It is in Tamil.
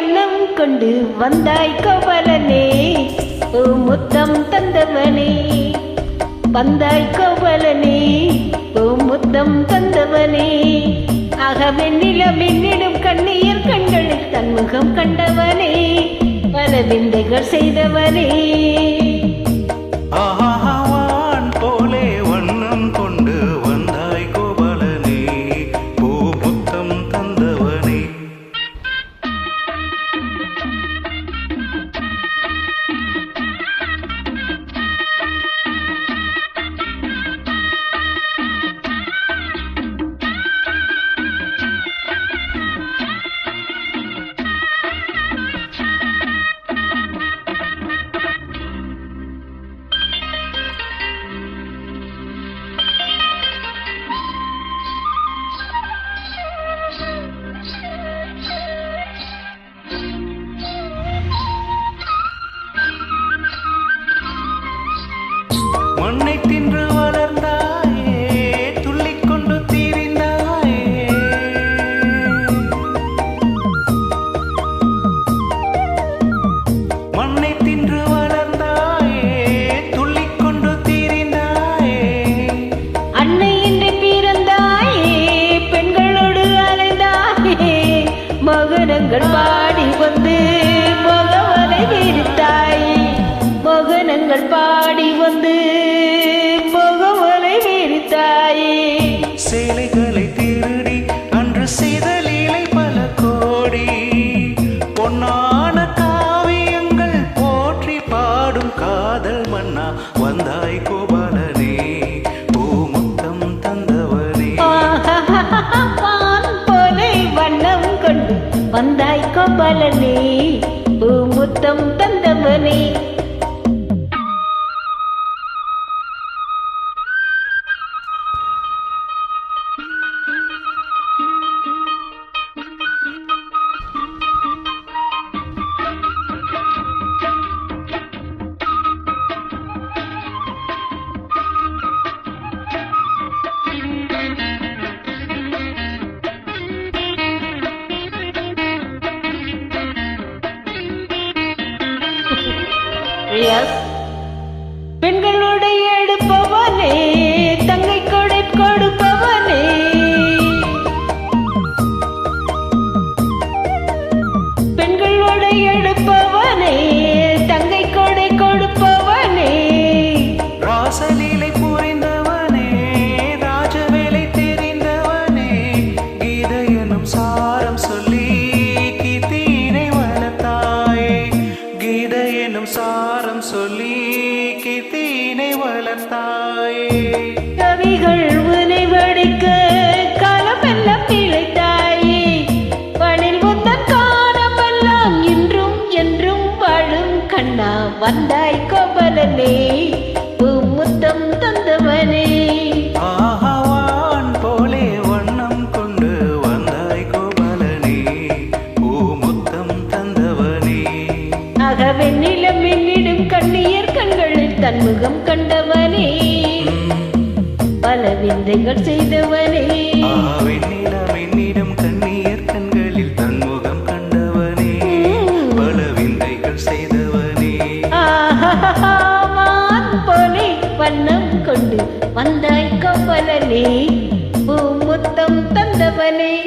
வண்ணம் கொண்டு வந்தாய் கோவலனே ஓ முத்தம் தந்தவனே. வந்தாய் கோவலனே ஓ முத்தம் தந்தவனே. ஆகவே நிலமென்னிடும் கண்ணீர் கண்களில் தன்முகம் கண்டவனே பல விந்தைகள் செய்தவனே. சேலைகளை திருடி அன்று செய்த லீலை பல கோடி. பொன்னான காவியங்கள் போற்றி பாடும் காதல் மன்னா வந்தாய் கோபாலனே பூமுத்தம் தந்தவனே. போலை வண்ணம் கொண்டு வந்தாய் கோபாலனே பூமுத்தம் தந்தவனே. பெண்களுடைய வளர்த்தாயே. கவிகள் உனை வடிக்க காலமெல்லாம் இழைத்தாயே பணில் முத்தன் காலமெல்லாம் இன்றும் என்றும் வாழும் கண்ணா செய்தவனே. பல விந்தைகள் செய்தவனே. வெண்ணிடம் என்னிடம் கண்ணீர் கண்களில் தன்முகம் கண்டவனே. பல விந்தைகள் செய்தவனே. மான் தந்தவனே.